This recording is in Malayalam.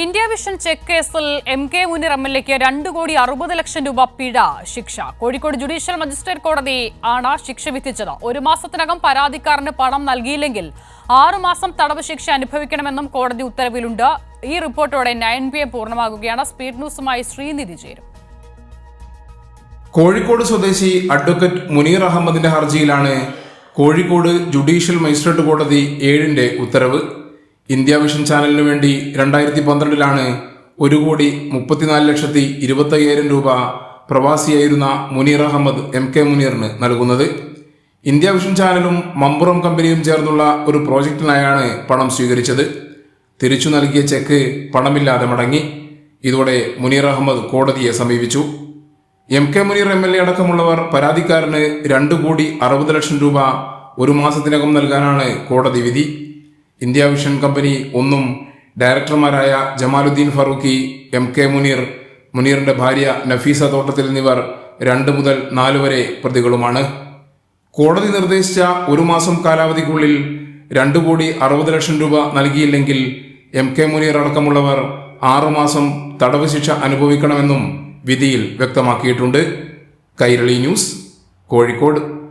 ഇന്ത്യ വിഷൻ ചെക്ക് കേസിൽ M K Muneer M L എക്ക് രണ്ട് കോടി അറുപത് ലക്ഷം രൂപ പിഴ ശിക്ഷ. കോഴിക്കോട് ജുഡീഷ്യൽ മജിസ്ട്രേറ്റ് കോടതി ആണ് ശിക്ഷ വിധിച്ചത്. ഒരു മാസത്തിനകം പരാതിക്കാരന് പണം നൽകിയില്ലെങ്കിൽ ആറുമാസം തടവ് ശിക്ഷ അനുഭവിക്കണമെന്നും കോടതി ഉത്തരവിലുണ്ട്. ഈ റിപ്പോർട്ടോടെ നയൻ പി എം പൂർണമാകുകയാണ്. സ്പീഡ് ന്യൂസുമായി ശ്രീനിധി ചേരും. കോഴിക്കോട് സ്വദേശി അഡ്വക്കേറ്റ് മുനീർ അഹമ്മദിന്റെ ഹർജിയിലാണ് കോഴിക്കോട് ജുഡീഷ്യൽ മജിസ്ട്രേറ്റ് കോടതി ഏഴിന്റെ ഉത്തരവ്. ഇന്ത്യ വിഷൻ ചാനലിനു വേണ്ടി രണ്ടായിരത്തി പന്ത്രണ്ടിലാണ് ഒരു കോടി മുപ്പത്തിനാല് ലക്ഷത്തി ഇരുപത്തയ്യായിരം രൂപ പ്രവാസിയായിരുന്ന മുനീർ അഹമ്മദ് എം കെ മുനീറിന് നൽകുന്നത്. ഇന്ത്യ വിഷൻ ചാനലും മമ്പുറം കമ്പനിയും ചേർന്നുള്ള ഒരു പ്രോജക്റ്റിനായാണ് പണം സ്വീകരിച്ചത്. തിരിച്ചു നൽകിയ ചെക്ക് പണമില്ലാതെ മടങ്ങി. ഇതോടെ മുനീർ അഹമ്മദ് കോടതിയെ സമീപിച്ചു. M K Muneer M L A അടക്കമുള്ളവർ പരാതിക്കാരന് രണ്ട് കോടി അറുപത് ലക്ഷം രൂപ ഒരു മാസത്തിനകം നൽകാനാണ് കോടതി വിധി. ഇന്ത്യ വിഷൻ കമ്പനി ഒന്നും ഡയറക്ടർമാരായ ജമാലുദ്ദീൻ ഫറൂഖി എം കെ മുനീർ മുനീറിന്റെ ഭാര്യ നഫീസ തോട്ടത്തിൽ എന്നിവർ രണ്ട് മുതൽ നാല് വരെ പ്രതികളുമാണ്. കോടതി നിർദ്ദേശിച്ച ഒരു മാസം കാലാവധിക്കുള്ളിൽ രണ്ട് കോടി അറുപത് ലക്ഷം രൂപ നൽകിയില്ലെങ്കിൽ എം കെ മുനീർ അടക്കമുള്ളവർ ആറുമാസം തടവ് ശിക്ഷ അനുഭവിക്കണമെന്നും വിധിയിൽ വ്യക്തമാക്കിയിട്ടുണ്ട്. കൈരളി ന്യൂസ് കോഴിക്കോട്.